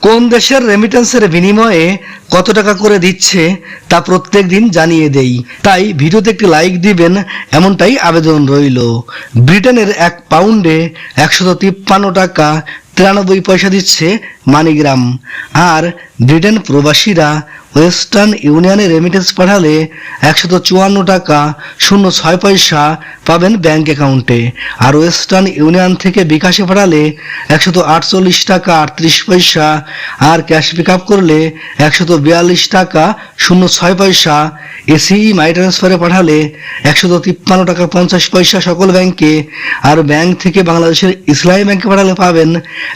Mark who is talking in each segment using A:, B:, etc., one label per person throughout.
A: কোন দেশের রেমিটেন্সের বিনিময়ে কত টাকা করে দিচ্ছে তা প্রত্যেক দিন জানিয়ে দেই। তাই ভিডিওতে একটি লাইক দিবেন, এমনটাই আবেদন রইল। ব্রিটেনের এক পাউন্ডে একশত তিপ্পান্ন টাকা তিরানব্বই পয়সা দিচ্ছে মানিগ্রাম। আর ব্রিটেন প্রবাসীরা ওয়েস্টার্ন ইউনিয়নে রেমিটেন্স পাঠালে একশত চুয়ান্ন টাকা শূন্য ছয় পয়সা পাবেন ব্যাংক অ্যাকাউন্টে। আর ওয়েস্টার্ন ইউনিয়ন থেকে বিকাশে পাঠালে একশত আটচল্লিশ টাকা আটত্রিশ পয়সা। আর ক্যাশ পিক আপ করলে একশত বিয়াল্লিশ টাকা শূন্য ছয় পয়সা। এসিই মাই ট্রান্সফারে পাঠালে একশত তিপ্পান্ন টাকা পঞ্চাশ পয়সা সকল ব্যাংকে। আর ব্যাংক থেকে বাংলাদেশের ইসলামী ব্যাংকে পাঠালে পাবেন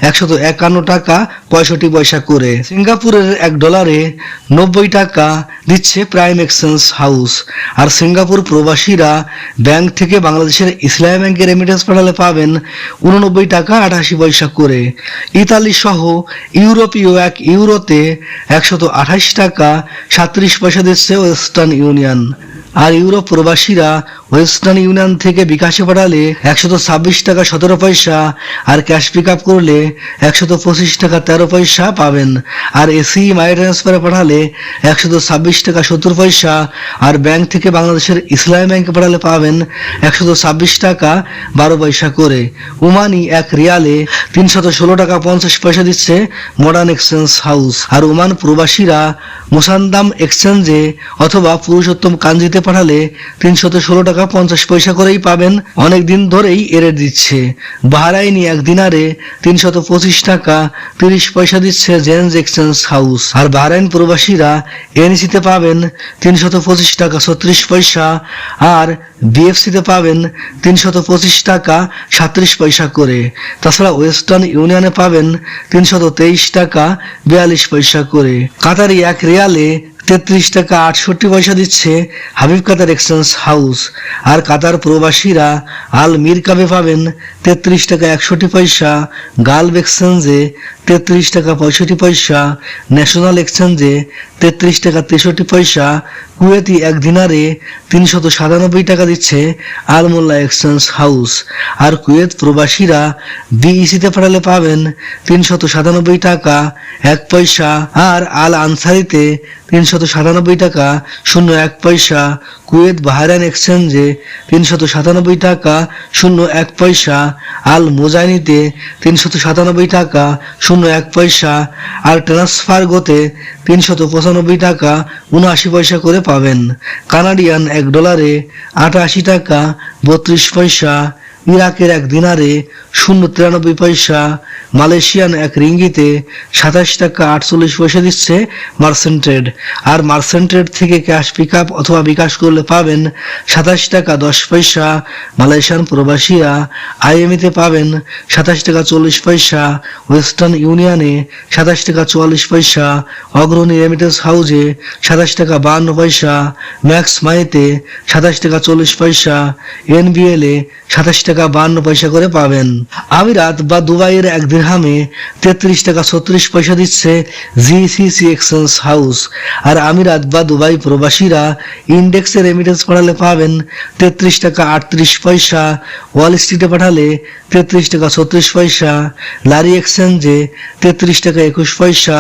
A: একশত একান্ন টাকা পঁয়ষট্টি পয়সা করে। সিঙ্গাপুরের এক ডলারে নব্বই টাকা দিচ্ছে প্রাইম এক্সচেঞ্জ হাউস আর সিঙ্গাপুর প্রবাসীরা ব্যাংক থেকে বাংলাদেশের ইসলামী ব্যাংকে রেমিটেন্স পাঠালে পাবেন উননব্বই টাকা আঠাশি পয়সা করে। ইতালি সহ ইউরোপীয় এক ইউরোতে একশত আঠাশ টাকা সাত্রিশ পয়সা দিচ্ছে ওয়েস্টার্ন ইউনিয়ন আর ইউরোপ প্রবাসীরা ওয়েস্টার্ন ইউনিয়ন থেকে বিকাশে পাঠালে একশত ছাব্বিশ টাকা সতেরো পয়সা, আর ক্যাশ পিক আপ করলে একশত পঁচিশ টাকা তেরো পয়সা পাবেন। আর এসি মাই ট্রান্সফারে পাঠালে একশত ছাব্বিশ টাকা সত্তর পয়সা, আর ব্যাংক থেকে বাংলাদেশের ইসলামী ব্যাংকে পাঠালে পাবেন একশত ছাব্বিশ টাকা বারো পয়সা করে। ওমানি এক রিয়ালে তিনশত ষোলো টাকা পঞ্চাশ পয়সা দিচ্ছে মডার্ন এক্সচেঞ্জ হাউস আর ওমান প্রবাসীরা মোসান্দাম এক্সচেঞ্জে অথবা পুরুষোত্তম কাঞ্জিতে পাঠালে তিনশত ষোলো টাকা পঞ্চাশ পয়সা করেই পাবেন। অনেক দিন ধরেই এরে দিচ্ছে। বাহারাইনি এক দিনারে তিনশত পঁচিশ টাকা তিরিশ পয়সা দিচ্ছে জেন্স এক্সচেঞ্জ হাউস আর বাহরাইন প্রবাসীরা এনসিতে পাবেন তিনশত পঁচিশ টাকা ছত্রিশ পয়সা, আর বিএফসিতে পাবেন তিনশত পঁচিশ টাকা সাত্রিশ পয়সা করে। তাছাড়া ওয়েস্টার্ন ইউনিয়নে পাবেন তিনশত তেইশ টাকা বিয়াল্লিশ পয়সা করে। কাতারি এক রিয়ালে তেত্রিশ টাকা আটষট্টি পয়সা দিচ্ছে হাবিব কাতার এক্সচেঞ্জ হাউস। আর কাতার প্রবাসীরা আল মির কাবে পাবেন তেত্রিশ টাকা একষট্টি পয়সা গালভ এক্সচেঞ্জে তেত্রিশ টাকা পঁয়ষট্টি পয়সা, ন্যাশনাল এক্সচেঞ্জে তেত্রিশ টাকা তেষট্টি পয়সা, কুয়েতি এক দিনারে তিনশত সাতানব্বই টাকা দিচ্ছে আলমোল্লা এক্সচেঞ্জ হাউস। আর কুয়েত প্রবাসীরা বিইসিতে পাঠালে পাবেন তিনশত সাতানব্বই টাকা, এক পয়সা। আর আল আনসারিতে তিনশত সাতানব্বই টাকা, শূন্য এক পয়সা। কুয়েত বাহারান এক্সচেঞ্জে তিনশত সাতানব্বই টাকা, শূন্য এক পয়সা। আল মোজাইনিতে তিনশত সাতানব্বই টাকা, শূন্য এক পয়সা। আর ট্রান্সফার গোতে তিনশত পঁচানব্বই টাকা, উনআশি পয়সা করে পাবেন। কানাডিয়ান এক ডলারে আটাশি টাকা, বত্রিশ পয়সা। ইরাকের এক দিনারে শূন্য তিরানব্বই পয়সা, মালয়েশিয়ান এক রিঙ্গিতে সাতাশ টাকা আটচল্লিশ পয়সা দিচ্ছে মার্সেন্ট্রেড। আর মার্সেন্ট্রেড থেকে ক্যাশ পিক আপ অথবা বিকাশ করলে পাবেন সাতাশ টাকা দশ পয়সা, মালয়েশিয়ান প্রবাসীরা আইএমইতে পাবেন সাতাশ টাকা চল্লিশ পয়সা, ওয়েস্টার্ন ইউনিয়নে সাতাশ টাকা চুয়াল্লিশ পয়সা, অগ্রণী রেমিটেন্স হাউজে সাতাশ টাকা বাহান্ন পয়সা, ম্যাক্স মাইতে সাতাশ টাকা চল্লিশ পয়সা, এনবিএলে সাতাশ টাকা বাহান্ন পয়সা করে পাবেন। আমিরাত বা দুবাইয়ের এক দিরহামে তেত্রিশ টাকা ছত্রিশ পয়সা দিচ্ছে জিসিসি এক্সচেঞ্জ হাউস। আর আমিরাত বা দুবাই প্রবাসীরা ইন্ডেক্সে রেমিটেন্স পাঠালে পাবেন তেত্রিশ টাকা আটত্রিশ পয়সা, ওয়াল স্ট্রিটে পাঠালে তেত্রিশ টাকা ছত্রিশ পয়সা, লারি এক্সচেঞ্জে তেত্রিশ টাকা একুশ পয়সা,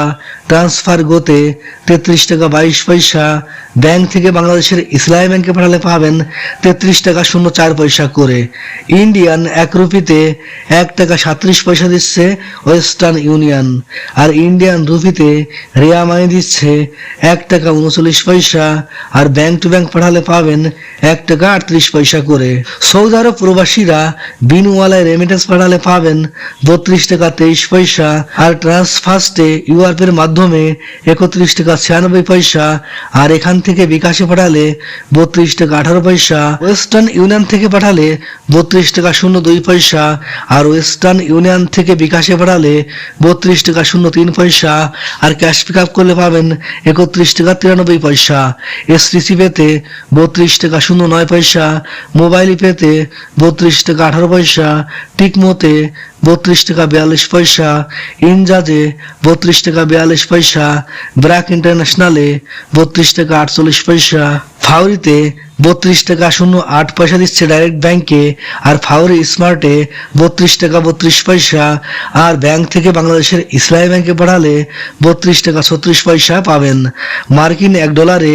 A: ট্রান্সফার গোতে তেত্রিশ টাকা বাইশ পয়সা, ব্যাংক থেকে বাংলাদেশের ইসলামী ব্যাংকে পাঠালে পাবেন তেত্রিশ টাকা শূন্য চার পয়সা করে। ইন্ডিয়ান এক রুপিতে এক টাকা সাত্রিশ পয়সা দিচ্ছে ওয়েস্টার্ন ইউনিয়ন আর ইন্ডিয়ান রুপিতে রিয়া মানি দিচ্ছে এক টাকা উনচল্লিশ পয়সা, আর ব্যাংক টু ব্যাংক পাঠালে পাবেন এক টাকা আটত্রিশ পয়সা করে। সৌদি আরব প্রবাসীরা বিনওয়ালায় রেমিটেন্স পাঠালে পাবেন বত্রিশ টাকা তেইশ পয়সা, আর ট্রান্সফার্স্টে ইউআরপের মাধ্যমে একত্রিশ টাকা ছিয়ানব্বই পয়সা, আর এখান থেকে বিকাশে পাঠালে বত্রিশ টাকা আঠারো পয়সা। ওয়েস্টার্ন ইউনিয়ন থেকে পাঠালে বত্রিশ টাকা শূন্য দুই পয়সা আর ওয়েস্টার্ন ইউনিয়ন থেকে বিকাশে বাড়ালে বত্রিশ টাকা শূন্য তিন পয়সা আর ক্যাশ পিক আপ করলে পাবেন একত্রিশ টাকা তিরানব্বই পয়সা। এসটিসি পেতে বত্রিশ টাকা শূন্য নয় পয়সা, মোবাইল পেতে বত্রিশ টাকা আঠারো পয়সা, টিকমোতে বত্রিশ টাকা বিয়াল্লিশ পয়সা। ইনজাজে বত্রিশ টাকা বিয়াল্লিশ পয়সা। ব্র্যাক ইন্টারন্যাশনালে বত্রিশ টাকা আটচল্লিশ পয়সা। ফাউরিতে বত্রিশ টাকা শূন্য আট পয়সা দিচ্ছে ডাইরেক্ট ব্যাংকে। আর ফাউরি স্মার্টে বত্রিশ টাকা বত্রিশ পয়সা। আর ব্যাংক থেকে বাংলাদেশের ইসলামী ব্যাংকে পাঠালে বত্রিশ টাকা ছত্রিশ পয়সা পাবেন। মার্কিন এক ডলারে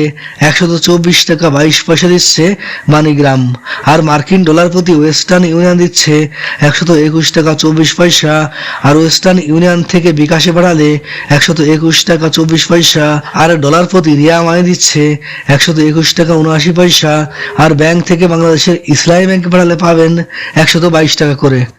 A: একশত চব্বিশ টাকা বাইশ পয়সা দিচ্ছে মানিগ্রাম। আর মার্কিন ডলার প্রতি ওয়েস্টার্ন ইউনিয়ন দিচ্ছে একশত একুশ টাকা চব্বিশ পয়সা আর ওয়েস্টার্ন ইউনিয়ন থেকে বিকাশে বাড়ালে একশত একুশ টাকা চব্বিশ পয়সা, আর ডলার প্রতি রিয়া মানে দিচ্ছে একশত একুশ টাকা উনআশি পয়সা, আর ব্যাংক থেকে বাংলাদেশের ইসলামী ব্যাংকে বাড়ালে পাবেন একশত বাইশ টাকা করে।